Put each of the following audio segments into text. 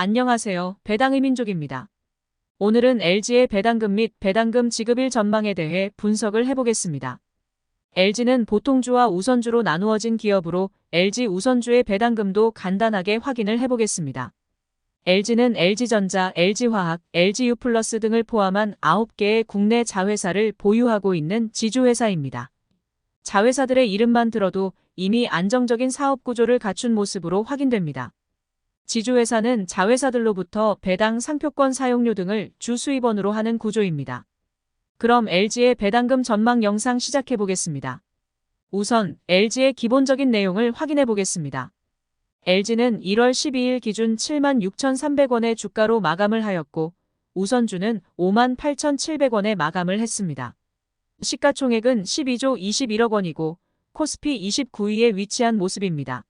안녕하세요. 배당의 민족입니다. 오늘은 LG의 배당금 및 배당금 지급일 전망에 대해 분석을 해보겠습니다. LG는 보통주와 우선주로 나누어진 기업으로 LG 우선주의 배당금도 간단하게 확인을 해보겠습니다. LG는 LG전자, LG화학, LGU 플러스 등을 포함한 9개의 국내 자회사를 보유하고 있는 지주회사입니다. 자회사들의 이름만 들어도 이미 안정적인 사업 구조를 갖춘 모습으로 확인됩니다. 지주회사는 자회사들로부터 배당 상표권 사용료 등을 주 수입원으로 하는 구조입니다. 그럼 LG의 배당금 전망 영상 시작해 보겠습니다. 우선 LG의 기본적인 내용을 확인해 보겠습니다. LG는 1월 12일 기준 76,300원의 주가로 마감을 하였고 우선주는 58,700원에 마감을 했습니다. 시가총액은 12조 21억 원이고 코스피 29위에 위치한 모습입니다.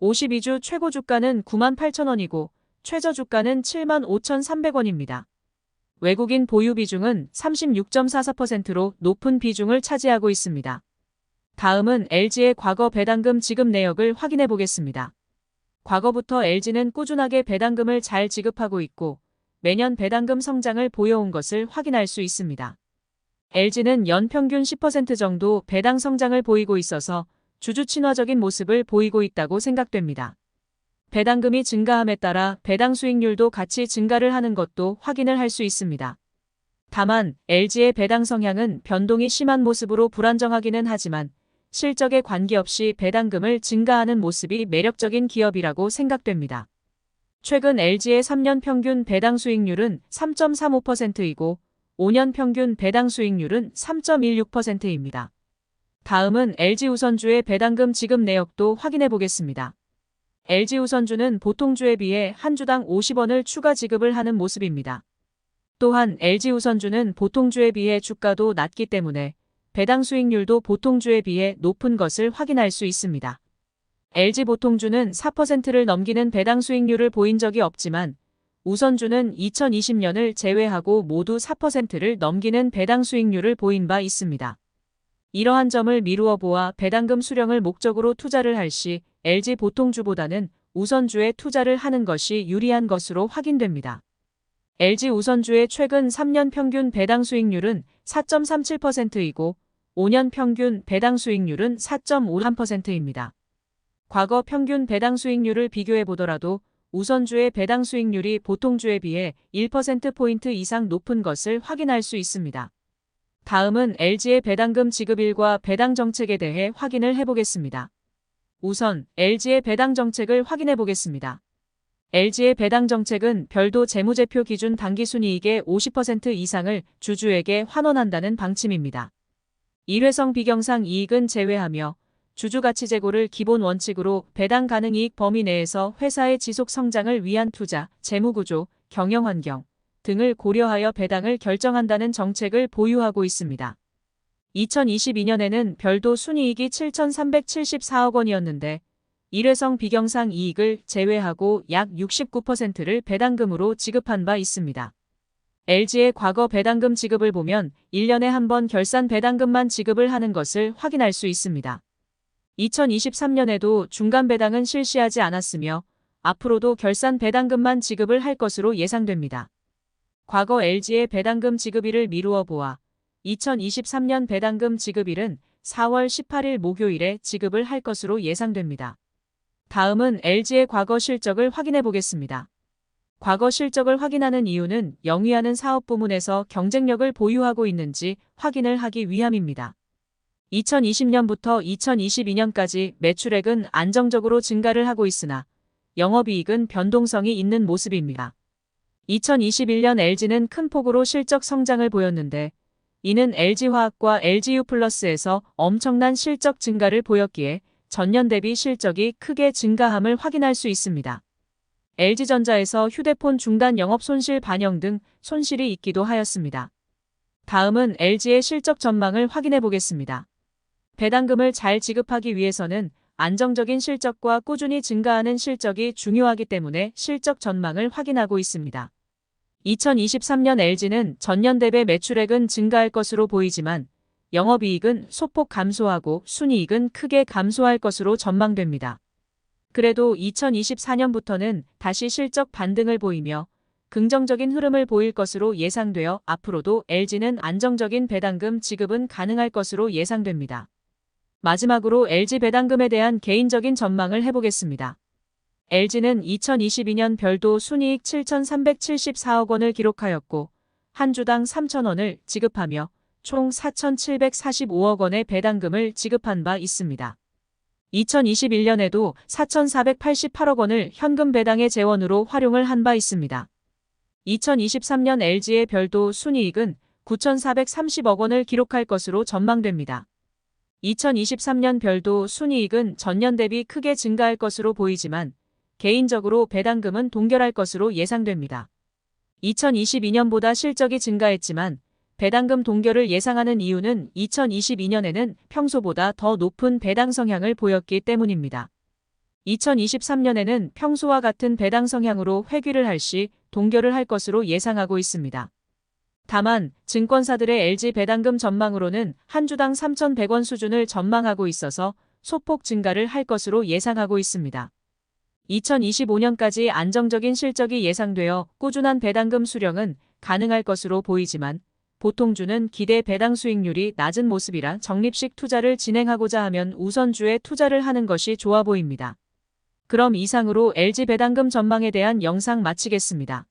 52주 최고 주가는 9만 8천 원이고 최저 주가는 7만 5,300원입니다. 외국인 보유 비중은 36.44%로 높은 비중을 차지하고 있습니다. 다음은 LG의 과거 배당금 지급 내역을 확인해 보겠습니다. 과거부터 LG는 꾸준하게 배당금을 잘 지급하고 있고 매년 배당금 성장을 보여온 것을 확인할 수 있습니다. LG는 연평균 10% 정도 배당 성장을 보이고 있어서 주주 친화적인 모습을 보이고 있다고 생각됩니다. 배당금이 증가함에 따라 배당 수익률도 같이 증가를 하는 것도 확인을 할 수 있습니다. 다만 LG의 배당 성향은 변동이 심한 모습으로 불안정하기는 하지만 실적에 관계없이 배당금을 증가하는 모습이 매력적인 기업이라고 생각됩니다. 최근 LG의 3년 평균 배당 수익률은 3.35%이고 5년 평균 배당 수익률은 3.16%입니다. 다음은 LG우선주의 배당금 지급 내역도 확인해 보겠습니다. LG우선주는 보통주에 비해 한 주당 50원을 추가 지급을 하는 모습입니다. 또한 LG우선주는 보통주에 비해 주가도 낮기 때문에 배당 수익률도 보통주에 비해 높은 것을 확인할 수 있습니다. LG보통주는 4%를 넘기는 배당 수익률을 보인 적이 없지만 우선주는 2020년을 제외하고 모두 4%를 넘기는 배당 수익률을 보인 바 있습니다. 이러한 점을 미루어 보아 배당금 수령을 목적으로 투자를 할 시 LG 보통주보다는 우선주에 투자를 하는 것이 유리한 것으로 확인됩니다. LG 우선주의 최근 3년 평균 배당 수익률은 4.37%이고 5년 평균 배당 수익률은 4.53%입니다. 과거 평균 배당 수익률을 비교해 보더라도 우선주의 배당 수익률이 보통주에 비해 1%포인트 이상 높은 것을 확인할 수 있습니다. 다음은 LG의 배당금 지급일과 배당 정책에 대해 확인을 해보겠습니다. 우선 LG의 배당 정책을 확인해 보겠습니다. LG의 배당 정책은 별도 재무제표 기준 당기순이익의 50% 이상을 주주에게 환원한다는 방침입니다. 일회성 비경상 이익은 제외하며 주주가치 제고를 기본 원칙으로 배당 가능 이익 범위 내에서 회사의 지속 성장을 위한 투자, 재무구조, 경영환경 등을 고려하여 배당을 결정한다는 정책을 보유하고 있습니다. 2022년에는 별도 순이익이 7,374억 원이었는데 일회성 비경상 이익을 제외하고 약 69%를 배당금으로 지급한 바 있습니다. LG의 과거 배당금 지급을 보면 1년에 한 번 결산 배당금만 지급을 하는 것을 확인할 수 있습니다. 2023년에도 중간 배당은 실시하지 않았으며 앞으로도 결산 배당금만 지급을 할 것으로 예상됩니다. 과거 LG의 배당금 지급일을 미루어 보아 2023년 배당금 지급일은 4월 18일 목요일에 지급을 할 것으로 예상됩니다. 다음은 LG의 과거 실적을 확인해 보겠습니다. 과거 실적을 확인하는 이유는 영위하는 사업 부문에서 경쟁력을 보유하고 있는지 확인을 하기 위함입니다. 2020년부터 2022년까지 매출액은 안정적으로 증가를 하고 있으나 영업이익은 변동성이 있는 모습입니다. 2021년 LG는 큰 폭으로 실적 성장을 보였는데 이는 LG화학과 LGU 플러스에서 엄청난 실적 증가를 보였기에 전년 대비 실적이 크게 증가함을 확인할 수 있습니다. LG전자에서 휴대폰 중단 영업 손실 반영 등 손실이 있기도 하였습니다. 다음은 LG의 실적 전망을 확인해 보겠습니다. 배당금을 잘 지급하기 위해서는 안정적인 실적과 꾸준히 증가하는 실적이 중요하기 때문에 실적 전망을 확인하고 있습니다. 2023년 LG는 전년 대비 매출액은 증가할 것으로 보이지만 영업이익은 소폭 감소하고 순이익은 크게 감소할 것으로 전망됩니다. 그래도 2024년부터는 다시 실적 반등을 보이며 긍정적인 흐름을 보일 것으로 예상되어 앞으로도 LG는 안정적인 배당금 지급은 가능할 것으로 예상됩니다. 마지막으로 LG 배당금에 대한 개인적인 전망을 해보겠습니다. LG는 2022년 별도 순이익 7,374억 원을 기록하였고 한 주당 3,000원을 지급하며 총 4,745억 원의 배당금을 지급한 바 있습니다. 2021년에도 4,488억 원을 현금 배당의 재원으로 활용을 한 바 있습니다. 2023년 LG의 별도 순이익은 9,430억 원을 기록할 것으로 전망됩니다. 2023년 별도 순이익은 전년 대비 크게 증가할 것으로 보이지만 개인적으로 배당금은 동결할 것으로 예상됩니다. 2022년보다 실적이 증가했지만 배당금 동결을 예상하는 이유는 2022년에는 평소보다 더 높은 배당 성향을 보였기 때문입니다. 2023년에는 평소와 같은 배당 성향으로 회귀를 할 시 동결을 할 것으로 예상하고 있습니다. 다만 증권사들의 LG 배당금 전망으로는 한 주당 3,100원 수준을 전망하고 있어서 소폭 증가를 할 것으로 예상하고 있습니다. 2025년까지 안정적인 실적이 예상되어 꾸준한 배당금 수령은 가능할 것으로 보이지만 보통주는 기대 배당 수익률이 낮은 모습이라 적립식 투자를 진행하고자 하면 우선주에 투자를 하는 것이 좋아 보입니다. 그럼 이상으로 LG 배당금 전망에 대한 영상 마치겠습니다.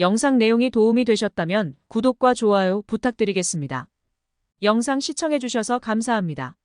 영상 내용이 도움이 되셨다면 구독과 좋아요 부탁드리겠습니다. 영상 시청해주셔서 감사합니다.